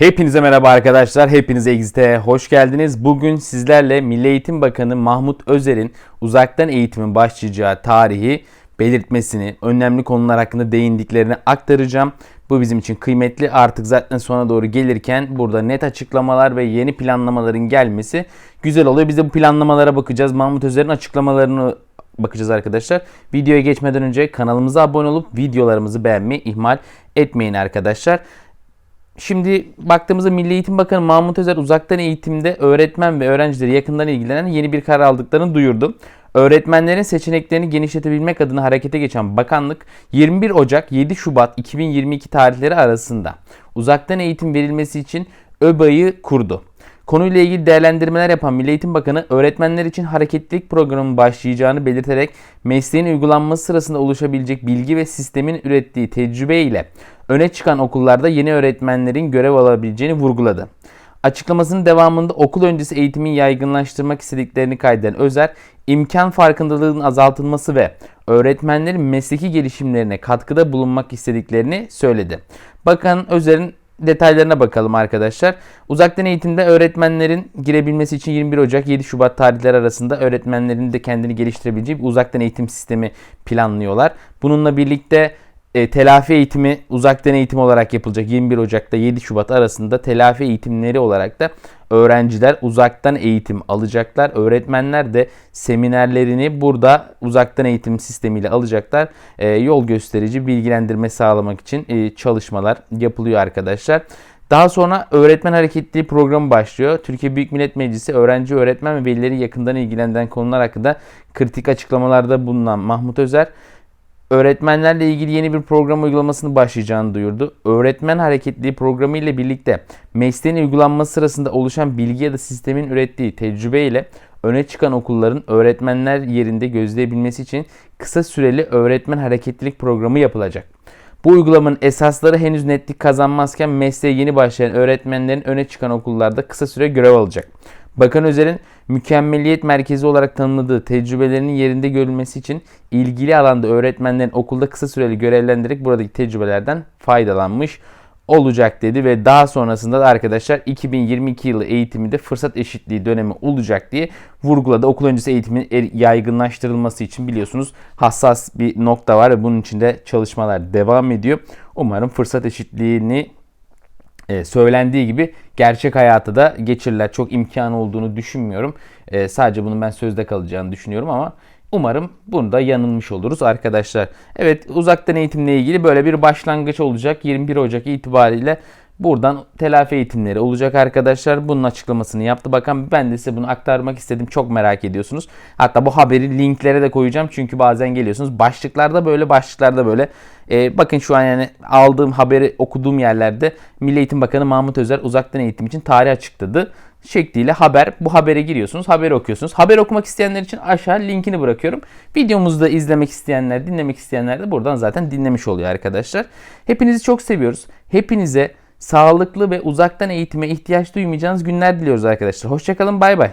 Hepinize merhaba arkadaşlar. Hepiniz Exit'e hoş geldiniz. Bugün sizlerle Milli Eğitim Bakanı Mahmut Özer'in uzaktan eğitimin başlayacağı tarihi belirtmesini, önemli konular hakkında değindiklerini aktaracağım. Bu bizim için kıymetli. Artık zaten sona doğru gelirken burada net açıklamalar ve yeni planlamaların gelmesi güzel oluyor. Biz de bu planlamalara bakacağız. Mahmut Özer'in açıklamalarını bakacağız arkadaşlar. Videoya geçmeden önce kanalımıza abone olup videolarımızı beğenmeyi ihmal etmeyin arkadaşlar. Şimdi baktığımızda Milli Eğitim Bakanı Mahmut Özer uzaktan eğitimde öğretmen ve öğrencileri yakından ilgilenen yeni bir karar aldıklarını duyurdu. Öğretmenlerin seçeneklerini genişletebilmek adına harekete geçen bakanlık 21 Ocak 7 Şubat 2022 tarihleri arasında uzaktan eğitim verilmesi için ÖBA'yı kurdu. Konuyla ilgili değerlendirmeler yapan Milli Eğitim Bakanı öğretmenler için hareketlilik programı başlayacağını belirterek mesleğin uygulanması sırasında oluşabilecek bilgi ve sistemin ürettiği tecrübe ile öne çıkan okullarda yeni öğretmenlerin görev alabileceğini vurguladı. Açıklamasının devamında okul öncesi eğitimin yaygınlaştırmak istediklerini kaydeden Özer, imkan farkındalığının azaltılması ve öğretmenlerin mesleki gelişimlerine katkıda bulunmak istediklerini söyledi. Bakan Özer'in detaylarına bakalım arkadaşlar. Uzaktan eğitimde öğretmenlerin girebilmesi için 21 Ocak 7 Şubat tarihleri arasında öğretmenlerin de kendini geliştirebileceği bir uzaktan eğitim sistemi planlıyorlar. Bununla birlikte e, telafi eğitimi uzaktan eğitim olarak yapılacak 21 Ocak'ta 7 Şubat arasında telafi eğitimleri olarak da öğrenciler uzaktan eğitim alacaklar. Öğretmenler de seminerlerini burada uzaktan eğitim sistemiyle alacaklar. E, yol gösterici bilgilendirme sağlamak için e, çalışmalar yapılıyor arkadaşlar. Daha sonra öğretmen hareketliliği programı başlıyor. Türkiye Büyük Millet Meclisi öğrenci, öğretmen ve velileri yakından ilgilendiren konular hakkında kritik açıklamalarda bulunan Mahmut Özer, öğretmenlerle ilgili yeni bir program uygulamasını başlayacağını duyurdu. Öğretmen hareketliliği programı ile birlikte mesleğin uygulanması sırasında oluşan bilgi ya da sistemin ürettiği tecrübe ile öne çıkan okulların öğretmenler yerinde gözleyebilmesi için kısa süreli öğretmen hareketlilik programı yapılacak. Bu uygulamanın esasları henüz netlik kazanmazken mesleğe yeni başlayan öğretmenlerin öne çıkan okullarda kısa süre görev alacak. Bakan Özer'in mükemmeliyet merkezi olarak tanımladığı tecrübelerinin yerinde görülmesi için ilgili alanda öğretmenlerin okulda kısa süreli görevlendirerek buradaki tecrübelerden faydalanmış olacak dedi ve daha sonrasında da arkadaşlar 2022 yılı eğitiminde fırsat eşitliği dönemi olacak diye vurguladı. Okul öncesi eğitimin er- yaygınlaştırılması için biliyorsunuz hassas bir nokta var ve bunun için de çalışmalar devam ediyor. Umarım fırsat eşitliğini e, söylendiği gibi gerçek hayata da geçirirler. Çok imkanı olduğunu düşünmüyorum. E, sadece bunun ben sözde kalacağını düşünüyorum ama umarım bunda yanılmış oluruz arkadaşlar. Evet uzaktan eğitimle ilgili böyle bir başlangıç olacak. 21 Ocak itibariyle Buradan telafi eğitimleri olacak arkadaşlar. Bunun açıklamasını yaptı. Bakan ben de size bunu aktarmak istedim. Çok merak ediyorsunuz. Hatta bu haberi linklere de koyacağım. Çünkü bazen geliyorsunuz. Başlıklarda böyle başlıklarda böyle. Ee, bakın şu an yani aldığım haberi okuduğum yerlerde Milli Eğitim Bakanı Mahmut Özer uzaktan eğitim için tarih açıkladı şekliyle haber. Bu habere giriyorsunuz. Haberi okuyorsunuz. Haber okumak isteyenler için aşağı linkini bırakıyorum. Videomuzu da izlemek isteyenler, dinlemek isteyenler de buradan zaten dinlemiş oluyor arkadaşlar. Hepinizi çok seviyoruz. Hepinize sağlıklı ve uzaktan eğitime ihtiyaç duymayacağınız günler diliyoruz arkadaşlar. Hoşçakalın bay bay.